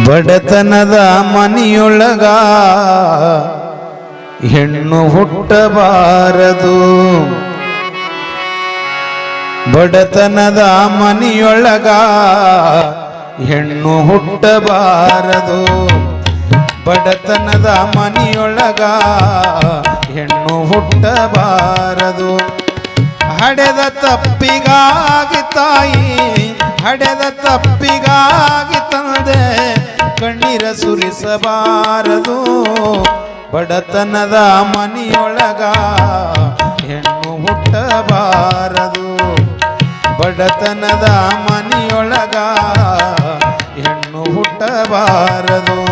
ಬಡತನದ ಮನೆಯೊಳಗ ಹೆಣ್ಣು ಹುಟ್ಟಬಾರದು. ಬಡತನದ ಮನೆಯೊಳಗ ಹೆಣ್ಣು ಹುಟ್ಟಬಾರದು. ಬಡತನದ ಮನೆಯೊಳಗ ಹೆಣ್ಣು ಹುಟ್ಟಬಾರದು. ಹಡೆದ ತಪ್ಪಿಗಾಗಿ ತಾಯಿ, ಹಡೆದ ತಪ್ಪಿಗಾಗಿ ತಂದೆ ಕಣ್ಣೀರ ಸುರಿಸಬಾರದು. ಬಡತನದ ಮನೆಯೊಳಗ ಹೆಣ್ಣು ಹುಟ್ಟಬಾರದು. ಬಡತನದ ಮನೆಯೊಳಗ ಹೆಣ್ಣು ಹುಟ್ಟಬಾರದು.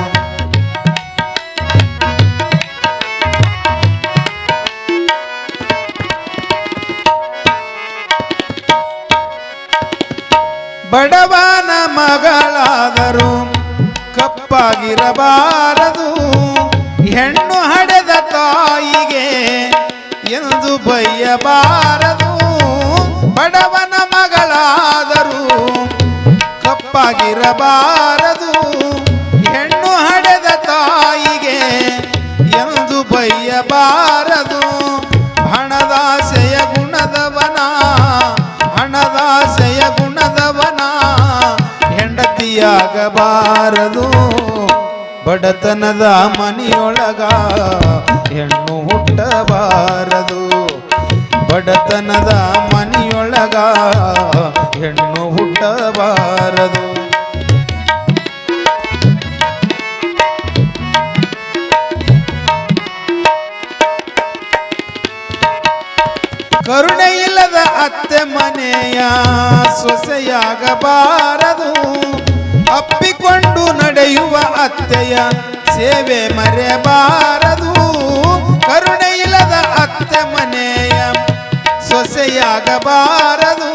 ಬಡವನ ಮಗಳಾದರೂ. ಕಪ್ಪಾಗಿರಬಾರದು. ಹೆಣ್ಣು ಹಡೆದ ತಾಯಿಗೆ ಎಂದು ಬಯ್ಯಬಾರದು ಬಡವನ ಮಗಳಾದರೂ ಕಪ್ಪಾಗಿರಬಾರದು. ಹೆಂಡತಿಯಾಗಬಾರದು ಬಡತನದ ಮನೆಯೊಳಗ ಹೆಣ್ಣು ಹುಟ್ಟಬಾರದು. ಬಡತನದ ಮನೆಯೊಳಗ ಹೆಣ್ಣು ಹುಟ್ಟಬಾರದು. ಕರುಣೆ ಇಲ್ಲದ ಅತ್ತೆ ಮನೆಯ ಸೊಸೆಯಾಗಬಾರದು. ಅಪ್ಪಿಕೊಂಡು ನಡೆಯುವ ಅತ್ತೆಯ ಸೇವೆ ಮರೆಯಬಾರದು. ಕರುಣೆ ಇಲ್ಲದ ಅತ್ತೆ ಮನೆಯ ಸೊಸೆಯಾಗಬಾರದು.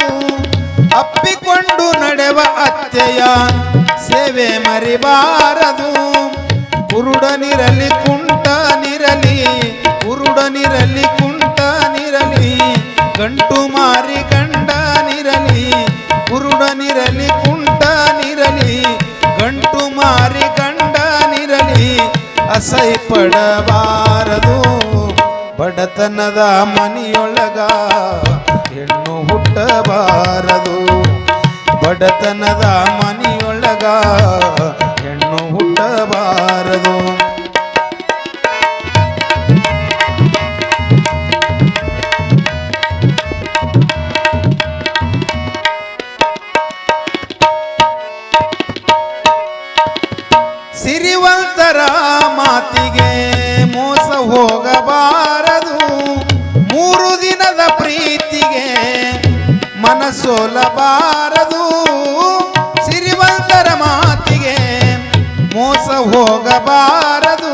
ಅಪ್ಪಿಕೊಂಡು ನಡೆವ ಅತ್ತೆಯ ಸೇವೆ ಮರಿಬಾರದು. ಕುರುಡನಿರಲಿ ಕುಂಟನಿರಲಿ ಕುರುಡನಿರಲಿ ಕುಂಟನಿರಲಿ ಗಂಟು ಮಾರಿ ಅಸೈ ಪಡಬಾರದು ಬಡತನದ ಮನೆಯೊಳಗ ಹೆಣ್ಣು ಹುಟ್ಟಬಾರದು. ಬಡತನದ ಮನೆಯೊಳಗ ಸಿರಿವಂತರ ಮಾತಿಗೆ ಮೋಸ ಹೋಗಬಾರದು. ಮೂರು ದಿನದ ಪ್ರೀತಿಗೆ ಮನಸೋಲಬಾರದು ಸಿರಿವಂತರ ಮಾತಿಗೆ ಮೋಸ ಹೋಗಬಾರದು.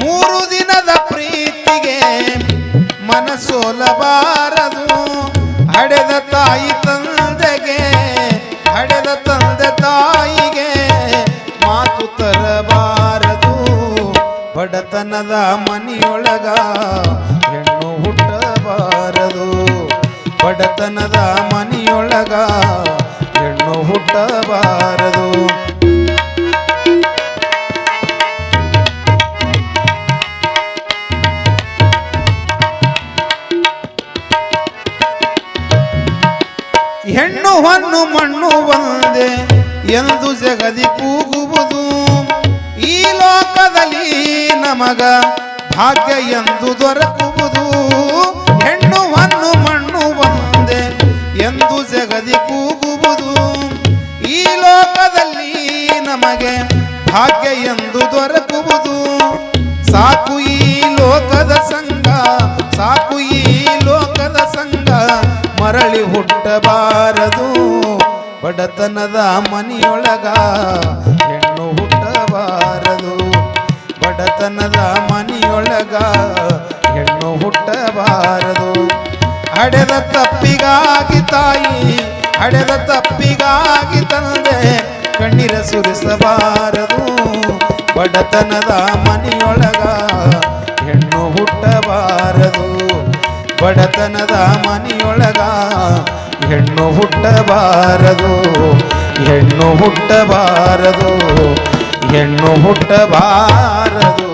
ಮೂರು ದಿನದ ಪ್ರೀತಿಗೆ ಮನಸೋಲಬಾರದು ಬಡತನದ ಮನೆಯೊಳಗ ಹೆಣ್ಣು ಹುಟ್ಟಬಾರದು. ಬಡತನದ ಮನೆಯೊಳಗ ಹೆಣ್ಣು ಹುಟ್ಟಬಾರದು. ಹೆಣ್ಣು ಹೊನ್ನು ಮಣ್ಣು ಬಂದೆ, ಎಂದು ಜಗದಿ ಕೂಗುವುದು ನಮಗ ಭಾಗ್ಯ ಎಂದು ದೊರಕುವುದು. ಹೆಣ್ಣು ಹಣ್ಣು ಮಣ್ಣು ಒಂದೆ ಎಂದು ಜಗದಿ ಕೂಗುವುದು. ಈ ಲೋಕದಲ್ಲಿ ನಮಗೆ ಭಾಗ್ಯ ಎಂದು ದೊರಕುವುದು. ಸಾಕು ಈ ಲೋಕದ ಸಂಘ, ಸಾಕು ಈ ಲೋಕದ ಸಂಘ. ಮರಳಿ ಹುಟ್ಟಬಾರದು ಬಡತನದ ಮನೆಯೊಳಗ. ಹೆಣ್ಣು ಹುಟ್ಟಬಾರದು ಬಡತನದ ಮನೆಯೊಳಗ ಹೆಣ್ಣು ಹುಟ್ಟಬಾರದು. ಹಡೆದ ತಪ್ಪಿಗಾಗಿ ತಾಯಿ, ಹಡೆದ ತಪ್ಪಿಗಾಗಿ ತಂದೆ ಕಣ್ಣೀರ ಸುರಿಸಬಾರದು. ಬಡತನದ ಮನೆಯೊಳಗ ಹೆಣ್ಣು ಹುಟ್ಟಬಾರದು. ಬಡತನದ ಮನೆಯೊಳಗ ಹೆಣ್ಣು ಹುಟ್ಟಬಾರದು. ಹೆಣ್ಣು ಹುಟ್ಟಬಾರದು. ಹೆಣ್ಣು ಹುಟ್ಟಬಾರದು